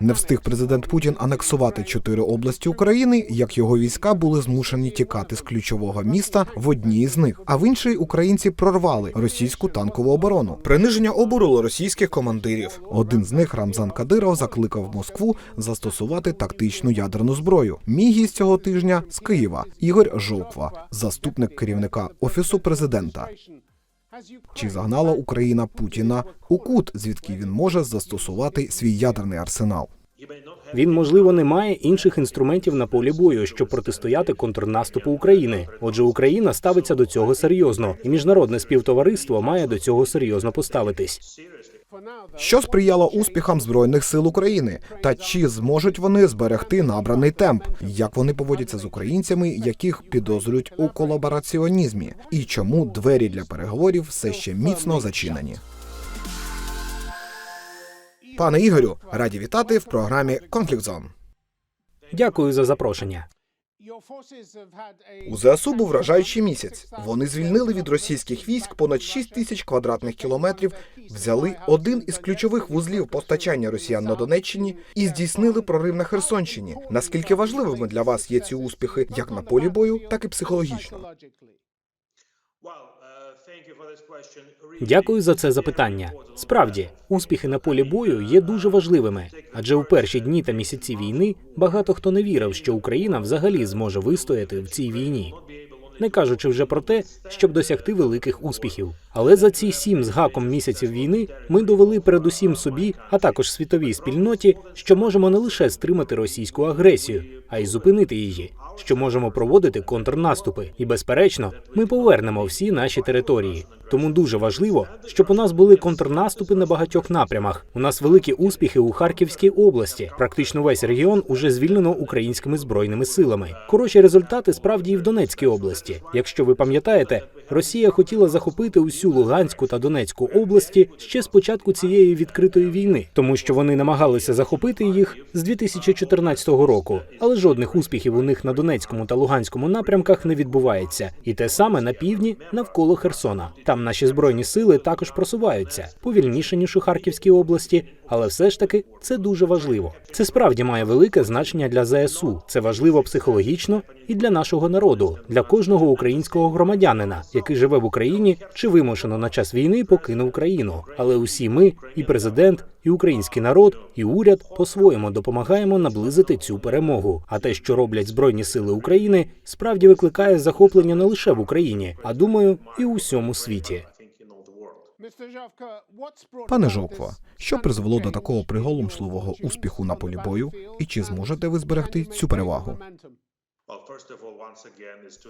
Не встиг президент Путін анексувати чотири області України, як його війська були змушені тікати з ключового міста в одній з них. А в іншій українці прорвали російську танкову оборону. Приниження обурило російських командирів. Один з них Рамзан Кадиров закликав Москву застосувати тактичну ядерну зброю. Мій гість цього тижня з Києва Ігор Жовква, заступник керівника офісу президента. Чи загнала Україна Путіна у кут, звідки він може застосувати свій ядерний арсенал? Він, можливо, не має інших інструментів на полі бою, щоб протистояти контрнаступу України. Отже, Україна ставиться до цього серйозно, і міжнародне співтовариство має до цього серйозно поставитись. Що сприяло успіхам збройних сил України, та чи зможуть вони зберегти набраний темп? Як вони поводяться з українцями, яких підозрюють у колабораціонізмі, і чому двері для переговорів все ще міцно зачинені? Пане Ігорю, раді вітати в програмі Conflict Zone. Дякую за запрошення. У ЗСУ був вражаючий місяць. Вони звільнили від російських військ понад 6 тисяч квадратних кілометрів, взяли один із ключових вузлів постачання росіян на Донеччині і здійснили прорив на Херсонщині. Наскільки важливими для вас є ці успіхи як на полі бою, так і психологічно? Дякую за це запитання. Справді, успіхи на полі бою є дуже важливими, адже у перші дні та місяці війни багато хто не вірив, що Україна взагалі зможе вистояти в цій війні. Не кажучи вже про те, щоб досягти великих успіхів. Але за ці сім з гаком місяців війни ми довели передусім собі, а також світовій спільноті, що можемо не лише стримати російську агресію, а й зупинити її, що можемо проводити контрнаступи. І безперечно, ми повернемо всі наші території. Тому дуже важливо, щоб у нас були контрнаступи на багатьох напрямах. У нас великі успіхи у Харківській області. Практично весь регіон уже звільнено українськими збройними силами. Хороші результати справді і в Донецькій області. Якщо ви пам'ятаєте, Росія хотіла захопити усю Луганську та Донецьку області ще з початку цієї відкритої війни, тому що вони намагалися захопити їх з 2014 року, але жодних успіхів у них на Донецькому та Луганському напрямках не відбувається, і те саме на півдні навколо Херсона. Там наші збройні сили також просуваються повільніше ніж у Харківській області, але все ж таки це дуже важливо. Це справді має велике значення для ЗСУ. Це важливо психологічно і для нашого народу, для кожного українського громадянина, який живе в Україні чи вимушено на час війни покинув країну. Але усі ми, і президент, і український народ, і уряд по-своєму допомагаємо наблизити цю перемогу. А те, що роблять збройні сили України, справді викликає захоплення не лише в Україні, а думаю, і у всьому світі. Пане Жовква, що призвело до такого приголомшливого успіху на полі бою, і чи зможете ви зберегти цю перевагу?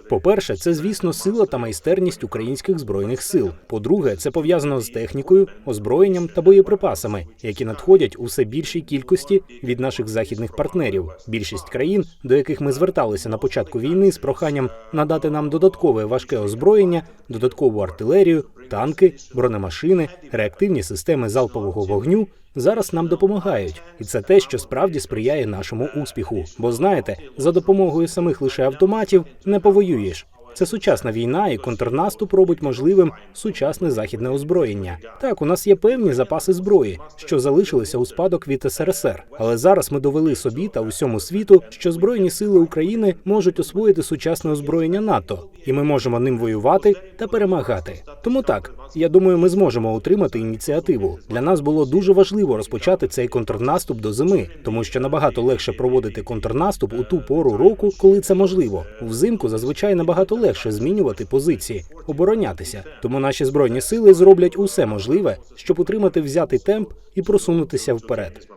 По-перше, це звісно сила та майстерність українських збройних сил. По-друге, це пов'язано з технікою, озброєнням та боєприпасами, які надходять у все більшій кількості від наших західних партнерів. Більшість країн, до яких ми зверталися на початку війни з проханням надати нам додаткове важке озброєння, додаткову артилерію, танки, бронемашини, реактивні системи залпового вогню. Зараз нам допомагають, і це те, що справді сприяє нашому успіху. Бо знаєте, за допомогою самих лише автоматів не повоюєш. Це сучасна війна, і контрнаступ робить можливим сучасне західне озброєння. Так, у нас є певні запаси зброї, що залишилися у спадок від СРСР. Але зараз ми довели собі та усьому світу, що збройні сили України можуть освоїти сучасне озброєння НАТО, і ми можемо ним воювати та перемагати. Тому так, я думаю, ми зможемо отримати ініціативу. Для нас було дуже важливо розпочати цей контрнаступ до зими, тому що набагато легше проводити контрнаступ у ту пору року, коли це можливо. Взимку зазвичай набагато легше змінювати позиції, оборонятися. Тому наші збройні сили зроблять усе можливе, щоб утримати взятий темп і просунутися вперед.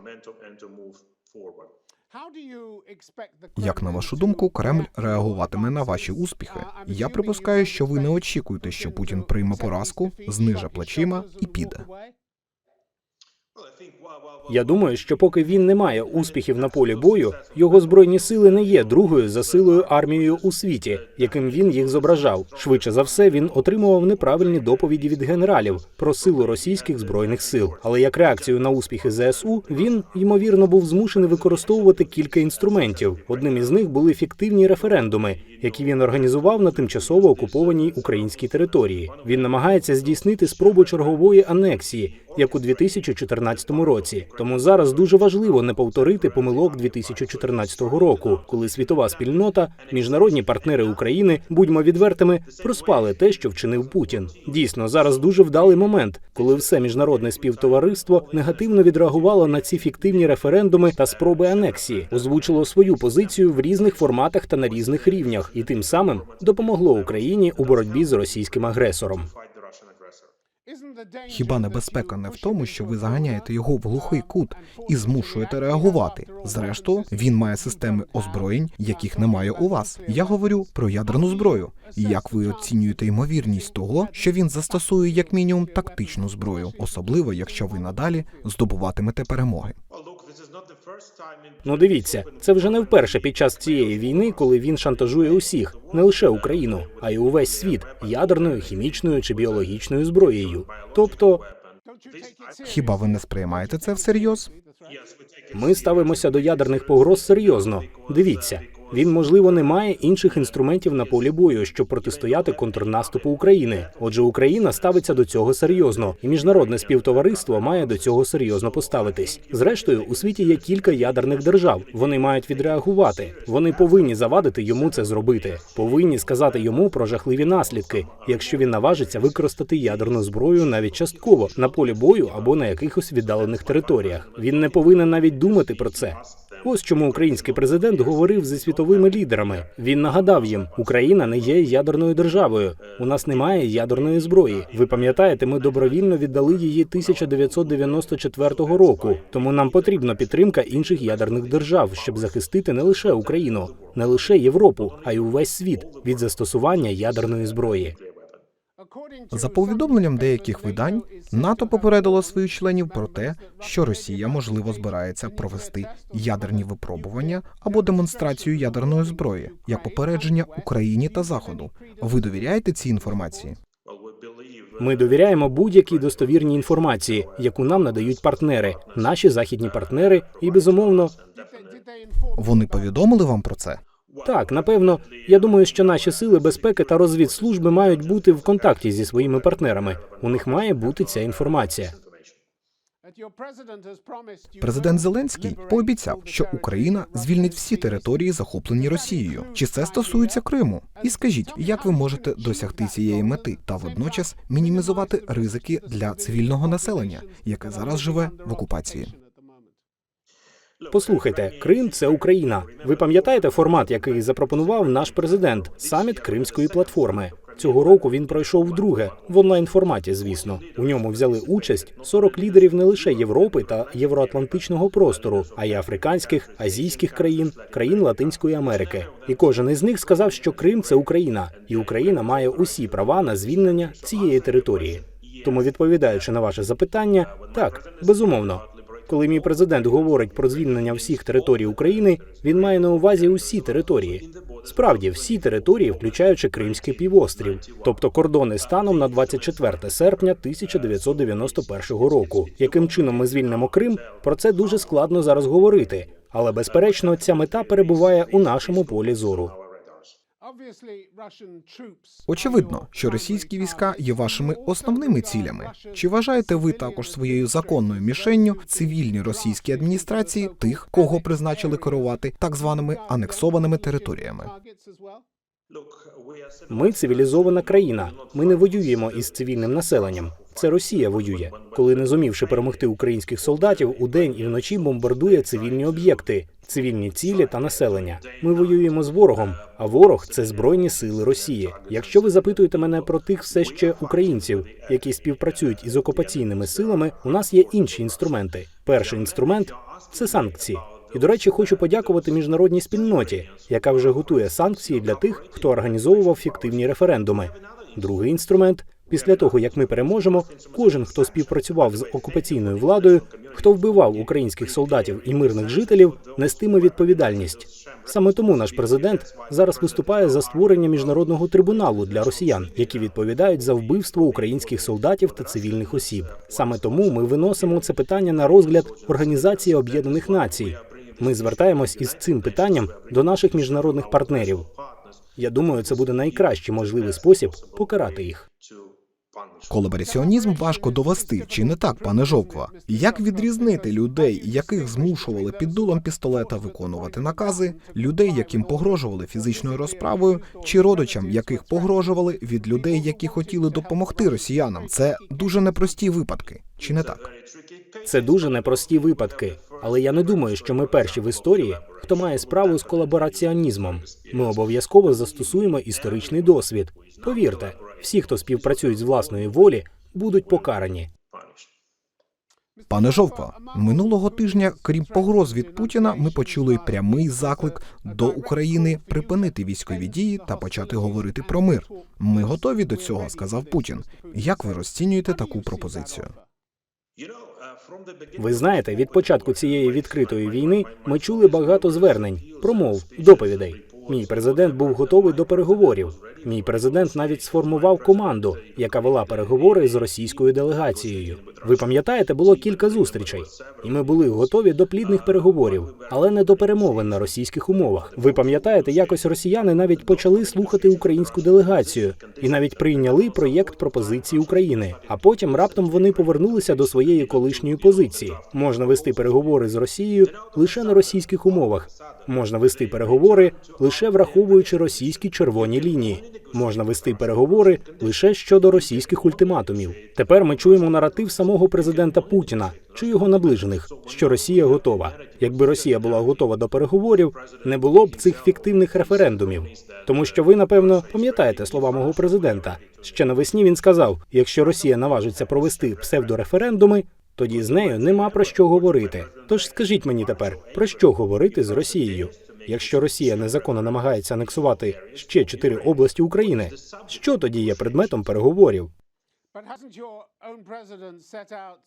Як на вашу думку, Кремль реагуватиме на ваші успіхи? Я припускаю, що ви не очікуєте, що Путін прийме поразку, зниже плечима і піде. Я думаю, що поки він не має успіхів на полі бою, його збройні сили не є другою за силою армією у світі, яким він їх зображав. Швидше за все, він отримував неправильні доповіді від генералів про силу російських збройних сил. Але як реакцію на успіхи ЗСУ, він ймовірно був змушений використовувати кілька інструментів. Одним із них були фіктивні референдуми, які він організував на тимчасово окупованій українській території. Він намагається здійснити спробу чергової анексії, як у 2014 році. Тому зараз дуже важливо не повторити помилок 2014 року, коли світова спільнота, міжнародні партнери України, будьмо відвертими, проспали те, що вчинив Путін. Дійсно, зараз дуже вдалий момент, коли все міжнародне співтовариство негативно відреагувало на ці фіктивні референдуми та спроби анексії, озвучило свою позицію в різних форматах та на різних рівнях, і тим самим допомогло Україні у боротьбі з російським агресором. Хіба небезпека не в тому, що ви заганяєте його в глухий кут і змушуєте реагувати? Зрештою, він має системи озброєнь, яких немає у вас. Я говорю про ядерну зброю. Як ви оцінюєте ймовірність того, що він застосує як мінімум тактичну зброю, особливо якщо ви надалі здобуватимете перемоги? Ну дивіться, це вже не вперше під час цієї війни, коли він шантажує усіх, не лише Україну, а й увесь світ ядерною, хімічною чи біологічною зброєю. Тобто, Хіба ви не сприймаєте це всерйоз? ми ставимося до ядерних погроз серйозно. Дивіться, він можливо не має інших інструментів на полі бою, щоб протистояти контрнаступу України. Отже, Україна ставиться до цього серйозно, і міжнародне співтовариство має до цього серйозно поставитись. Зрештою, у світі є кілька ядерних держав. Вони мають відреагувати. Вони повинні завадити йому це зробити. Повинні сказати йому про жахливі наслідки, якщо він наважиться використати ядерну зброю навіть частково на полі бою або на якихось віддалених територіях. Він не повинен навіть думати про це. Ось чому український президент говорив зі світовими лідерами. Він нагадав їм, Україна не є ядерною державою. У нас немає ядерної зброї. Ви пам'ятаєте, ми добровільно віддали її 1994 року. Тому нам потрібна підтримка інших ядерних держав, щоб захистити не лише Україну, не лише Європу, а й увесь світ від застосування ядерної зброї. За повідомленням деяких видань, НАТО попередило своїх членів про те, що Росія можливо збирається провести ядерні випробування або демонстрацію ядерної зброї як попередження Україні та Заходу. Ви довіряєте цій інформації? Ми довіряємо будь-якій достовірній інформації, яку нам надають партнери, наші західні партнери, і безумовно, Вони повідомили вам про це? Так напевно, я думаю, що наші сили безпеки та розвідслужби мають бути в контакті зі своїми партнерами. У них має бути ця інформація. Президент Зеленський пообіцяв, що Україна звільнить всі території, захоплені Росією. Чи це стосується Криму? І скажіть, як ви можете досягти цієї мети та водночас мінімізувати ризики для цивільного населення, яке зараз живе в окупації? Послухайте, Крим це Україна. Ви пам'ятаєте формат, який запропонував наш президент саміт Кримської платформи? Цього року він пройшов вдруге в онлайн форматі. Звісно, у ньому взяли участь 40 лідерів не лише Європи та євроатлантичного простору, а й африканських, азійських країн, країн Латинської Америки. І кожен із них сказав, що Крим це Україна, і Україна має усі права на звільнення цієї території. Тому, відповідаючи на ваше запитання, так безумовно. Коли мій президент говорить про звільнення всіх територій України, він має на увазі усі території. Справді, всі території, включаючи Кримський півострів, тобто кордони станом на 24 серпня 1991 року. Яким чином ми звільнимо Крим? Про це дуже складно зараз говорити, але безперечно, ця мета перебуває у нашому полі зору. Очевидно, що російські війська є вашими основними цілями. Чи вважаєте ви також своєю законною мішенню цивільні російські адміністрації тих, кого призначили керувати так званими анексованими територіями? Ми цивілізована країна. Ми не воюємо із цивільним населенням. Це Росія воює, коли не зумівши перемогти українських солдатів, удень і вночі бомбардує цивільні об'єкти, цивільні цілі та населення. Ми воюємо з ворогом, а ворог це збройні сили Росії. Якщо ви запитуєте мене про тих все ще українців, які співпрацюють із окупаційними силами, у нас є інші інструменти. Перший інструмент це санкції. І, до речі, хочу подякувати міжнародній спільноті, яка вже готує санкції для тих, хто організовував фіктивні референдуми. Другий інструмент після того, як ми переможемо, кожен, хто співпрацював з окупаційною владою, хто вбивав українських солдатів і мирних жителів, нестиме відповідальність. Саме тому наш президент зараз виступає за створення міжнародного трибуналу для росіян, які відповідають за вбивство українських солдатів та цивільних осіб. Саме тому ми виносимо це питання на розгляд Організації Об'єднаних Націй. Ми звертаємось із цим питанням до наших міжнародних партнерів. Я думаю, це буде найкращий можливий спосіб покарати їх. Колабораціонізм важко довести, чи не так, пане Жовква? Як відрізнити людей, яких змушували під дулом пістолета виконувати накази, людей, яким погрожували фізичною розправою, чи родичам, яких погрожували від людей, які хотіли допомогти росіянам? Це дуже непрості випадки, чи не так? Це дуже непрості випадки, але я не думаю, що ми перші в історії, хто має справу з колабораціонізмом. Ми обов'язково застосуємо історичний досвід. Повірте, всі, хто співпрацюють з власної волі, будуть покарані. Пане Жовко, минулого тижня, крім погроз від Путіна, ми почули прямий заклик до України припинити військові дії та почати говорити про мир. Ми готові до цього, сказав Путін. Як ви розцінюєте таку пропозицію? Ви знаєте, від початку цієї відкритої війни ми чули багато звернень, промов, доповідей. Мій президент був готовий до переговорів. Мій президент навіть сформував команду, яка вела переговори з російською делегацією. Ви пам'ятаєте, було кілька зустрічей, і ми були готові до плідних переговорів, але не до перемовин на російських умовах. Ви пам'ятаєте, якось росіяни навіть почали слухати українську делегацію і навіть прийняли проєкт пропозиції України. А потім раптом вони повернулися до своєї колишньої позиції. Можна вести переговори з Росією лише на російських умовах. Можна вести переговори лише враховуючи російські червоні лінії. Можна вести переговори лише щодо російських ультиматумів. Тепер ми чуємо наратив самого президента Путіна чи його наближених, що Росія готова. Якби Росія була готова до переговорів, не було б цих фіктивних референдумів. Тому що ви, напевно, пам'ятаєте слова мого президента. Ще навесні він сказав: якщо Росія наважиться провести псевдореферендуми, тоді з нею нема про що говорити. Тож скажіть мені тепер, про що говорити з Росією? Якщо Росія незаконно намагається анексувати ще чотири області України, що тоді є предметом переговорів?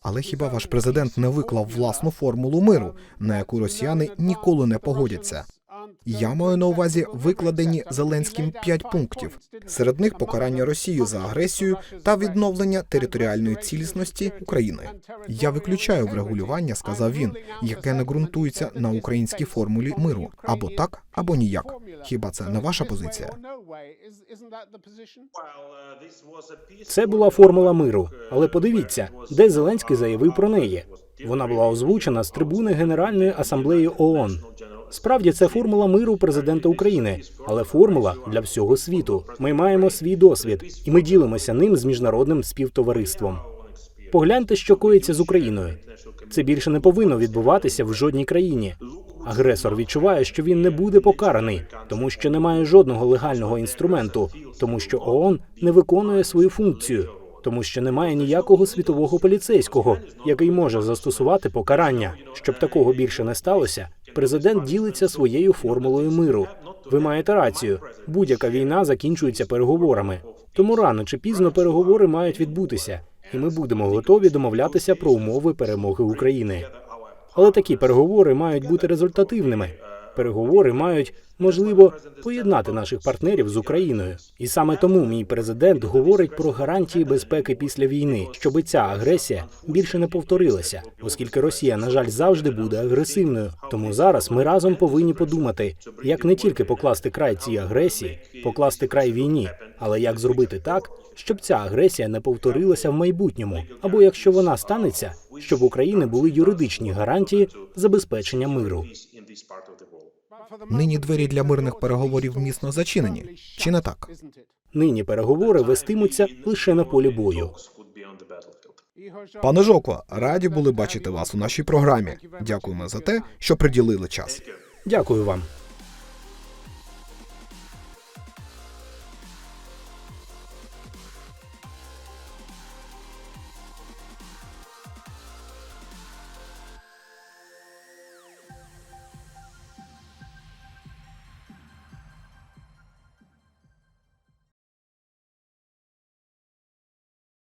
Але хіба ваш президент не виклав власну формулу миру, на яку росіяни ніколи не погодяться? Я маю на увазі викладені Зеленським п'ять пунктів. Серед них покарання Росії за агресію та відновлення територіальної цілісності України. Я виключаю врегулювання, сказав він, яке не ґрунтується на українській формулі миру або так, або ніяк. Хіба це не ваша позиція? Це була формула миру. Але подивіться, де Зеленський заявив про неї. Вона була озвучена з трибуни Генеральної асамблеї ООН. Справді, це формула миру президента України, але формула для всього світу. Ми маємо свій досвід, і ми ділимося ним з міжнародним співтовариством. Погляньте, що коїться з Україною. Це більше не повинно відбуватися в жодній країні. Агресор відчуває, що він не буде покараний, тому що немає жодного легального інструменту, тому що ООН не виконує свою функцію, тому що немає ніякого світового поліцейського, який може застосувати покарання. Щоб такого більше не сталося, президент ділиться своєю формулою миру. Ви маєте рацію. Будь-яка війна закінчується переговорами. Тому рано чи пізно переговори мають відбутися, і ми будемо готові домовлятися про умови перемоги України. Але такі переговори мають бути результативними. Переговори мають, можливо, поєднати наших партнерів з Україною. І саме тому мій президент говорить про гарантії безпеки після війни, щоб ця агресія більше не повторилася, оскільки Росія, на жаль, завжди буде агресивною. Тому зараз ми разом повинні подумати, як не тільки покласти край цій агресії, покласти край війні, але як зробити так, щоб ця агресія не повторилася в майбутньому, або якщо вона станеться, щоб в України були юридичні гарантії забезпечення миру. Нині двері для мирних переговорів міцно зачинені. Чи не так? Нині переговори вестимуться лише на полі бою. Пане Жоква, раді були бачити вас у нашій програмі. Дякуємо за те, що приділили час. Дякую вам.